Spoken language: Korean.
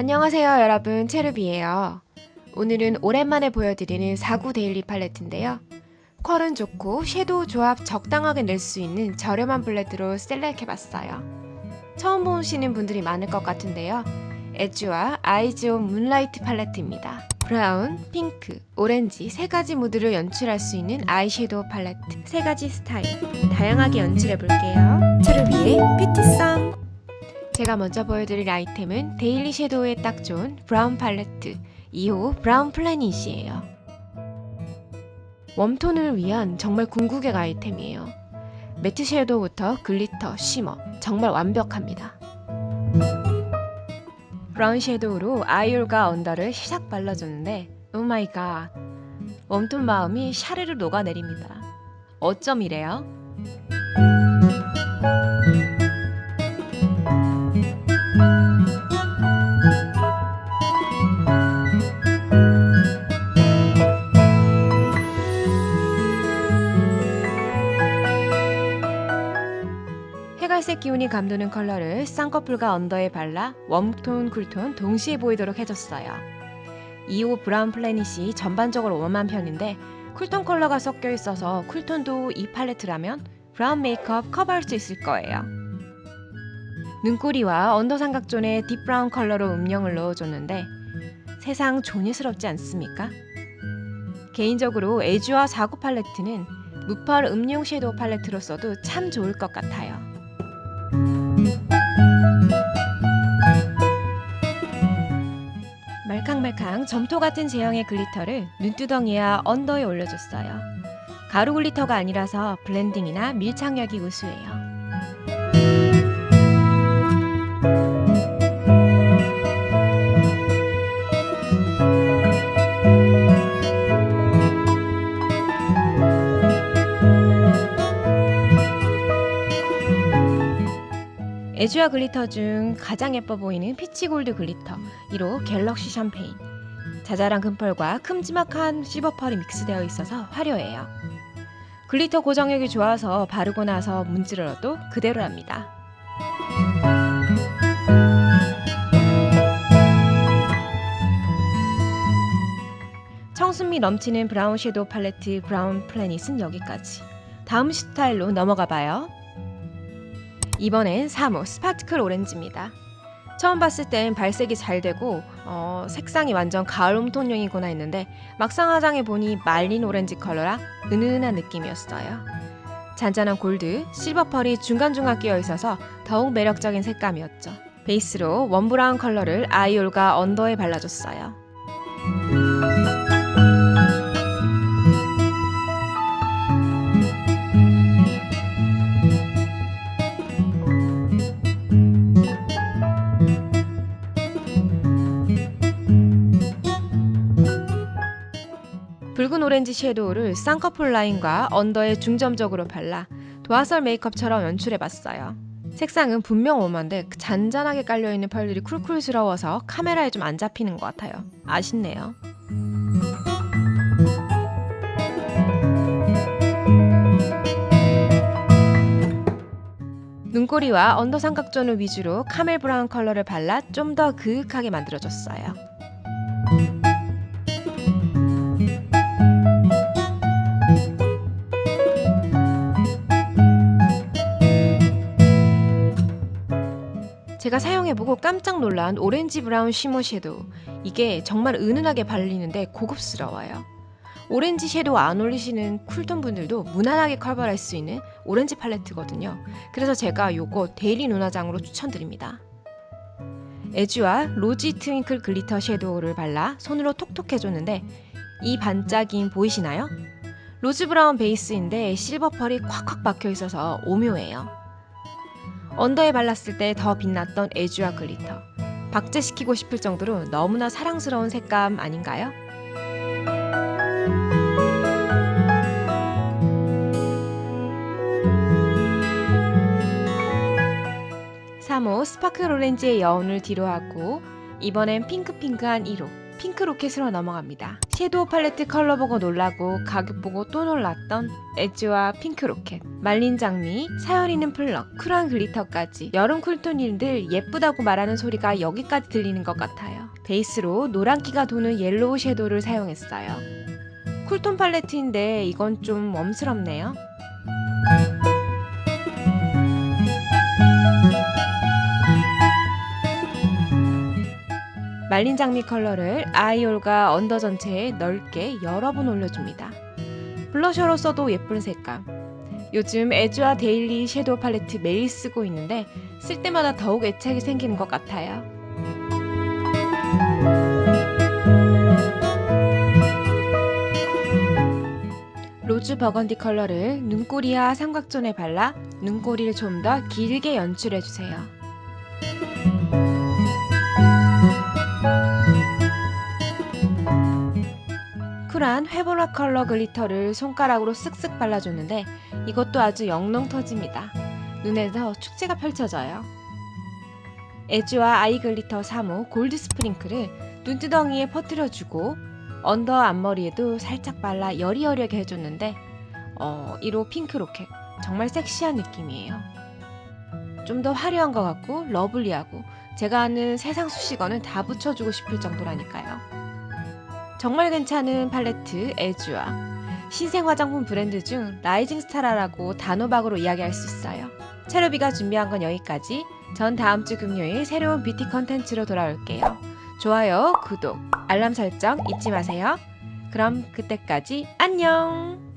안녕하세요 여러분 체르비예요. 오늘은 오랜만에 보여드리는 4구 데일리 팔레트인데요. 컬은 좋고 섀도우 조합 적당하게 낼 수 있는 저렴한 블레드로 셀렉해봤어요. 처음 보시는 분들이 많을 것 같은데요. 에즈와 아이즈오 문라이트 팔레트입니다. 브라운, 핑크, 오렌지 세 가지 무드를 연출할 수 있는 아이섀도우 팔레트 세 가지 스타일 다양하게 연출해 볼게요. 체르비의 뷰티썸 제가 먼저 보여드릴 아이템은 데일리 섀도우에 딱 좋은 브라운 팔레트 2호 브라운 플래닛이에요. 웜톤을 위한 정말 궁극의 아이템이에요. 매트 섀도우부터 글리터, 쉬머 정말 완벽합니다. 브라운 섀도우로 아이올과 언더를 시작 발라줬는데 오마이갓 웜톤 마음이 샤르르 녹아내립니다. 어쩜 이래요? 기운이 감도는 컬러를 쌍꺼풀과 언더에 발라 웜톤, 쿨톤 동시에 보이도록 해줬어요. 2호 브라운 플래닛이 전반적으로 웜한 편인데 쿨톤 컬러가 섞여 있어서 쿨톤도 이 팔레트라면 브라운 메이크업 커버할 수 있을 거예요. 눈꼬리와 언더 삼각존에 딥 브라운 컬러로 음영을 넣어줬는데 세상 조니스럽지 않습니까? 개인적으로 에주와 4구 팔레트는 무펄 음용 섀도우 팔레트로 써도 참 좋을 것 같아요. 말캉말캉 점토 같은 제형의 글리터를 눈두덩이와 언더에 올려줬어요. 가루 글리터가 아니라서 블렌딩이나 밀착력이 우수해요. 에주아 글리터 중 가장 예뻐 보이는 피치 골드 글리터 1호 갤럭시 샴페인. 자잘한 금펄과 큼지막한 시버펄이 믹스되어 있어서 화려해요. 글리터 고정력이 좋아서 바르고 나서 문질러도 그대로랍니다. 청순미 넘치는 브라운 섀도우 팔레트 브라운 플래닛은 여기까지. 다음 스타일로 넘어가 봐요 이번엔 3호 스파트클 오렌지입니다. 처음 봤을 땐 발색이 잘 되고 어, 색상이 완전 가을 웜톤용이구나 했는데 막상 화장해 보니 말린 오렌지 컬러라 은은한 느낌이었어요. 잔잔한 골드, 실버 펄이 중간중간 끼어 있어서 더욱 매력적인 색감이었죠. 베이스로 원 브라운 컬러를 아이올과 언더에 발라줬어요. 오렌지 섀도우를 쌍꺼풀 라인과 언더에 중점적으로 발라 도화설 메이크업처럼 연출해봤어요. 색상은 분명 그 잔잔하게 깔려있는 펄들이 쿨쿨스러워서 카메라에 좀 안 잡히는 것 같아요. 아쉽네요. 눈꼬리와 언더 삼각존을 위주로 카멜 브라운 컬러를 발라 좀 더 그윽하게 만들어줬어요. 제가 사용해보고 깜짝 놀란 오렌지 브라운 쉬머 섀도우. 이게 정말 은은하게 발리는데 고급스러워요. 오렌지 섀도우 안 올리시는 쿨톤 분들도 무난하게 커버할 수 있는 오렌지 팔레트거든요. 그래서 제가 요거 데일리 눈화장으로 추천드립니다. 에주와 로지 트윙클 글리터 섀도우를 발라 손으로 톡톡 해줬는데 이 반짝임 보이시나요? 로즈 브라운 베이스인데 실버 펄이 콱콱 박혀 있어서 오묘해요. 언더에 발랐을 때 더 빛났던 에주아 글리터. 박제시키고 싶을 정도로 너무나 사랑스러운 색감 아닌가요? (3호) 스파클 오렌지의 여운을 뒤로하고 이번엔 핑크핑크한 1호 핑크 로켓으로 넘어갑니다. 섀도우 팔레트 컬러 보고 놀라고 가격 보고 또 놀랐던 엣지와 핑크 로켓, 말린 장미, 사연 있는 플럭, 쿨한 글리터까지 여름 쿨톤님들 예쁘다고 말하는 소리가 여기까지 들리는 것 같아요. 베이스로 노란기가 도는 옐로우 섀도우를 사용했어요. 쿨톤 팔레트인데 이건 좀 웜스럽네요. 말린 장미 컬러를 아이홀과 언더 전체에 넓게 여러 번 올려줍니다. 블러셔로 써도 예쁜 색감. 요즘 에즈와 데일리 섀도우 팔레트 매일 쓰고 있는데 쓸 때마다 더욱 애착이 생기는 것 같아요. 로즈 버건디 컬러를 눈꼬리와 삼각존에 발라 눈꼬리를 좀 더 길게 연출해주세요. 쿨한 회보라 컬러 글리터를 손가락으로 쓱쓱 발라줬는데 이것도 아주 영롱 터집니다. 눈에서 축제가 펼쳐져요. 에즈와 아이 글리터 3호 골드 스프링클을 눈두덩이에 퍼뜨려주고 언더 앞머리에도 살짝 발라 여리여리하게 해줬는데 어, 1호 핑크 로켓 정말 섹시한 느낌이에요. 좀 더 화려한 것 같고 러블리하고 제가 아는 세상 수식어는 다 붙여주고 싶을 정도라니까요. 정말 괜찮은 팔레트 에즈와 신생 화장품 브랜드 중 라이징 스타라라고 단호박으로 이야기할 수 있어요. 체르비가 준비한 건 여기까지. 전 다음 주 금요일 새로운 뷰티 컨텐츠로 돌아올게요. 좋아요, 구독, 알람 설정 잊지 마세요. 그럼 그때까지 안녕!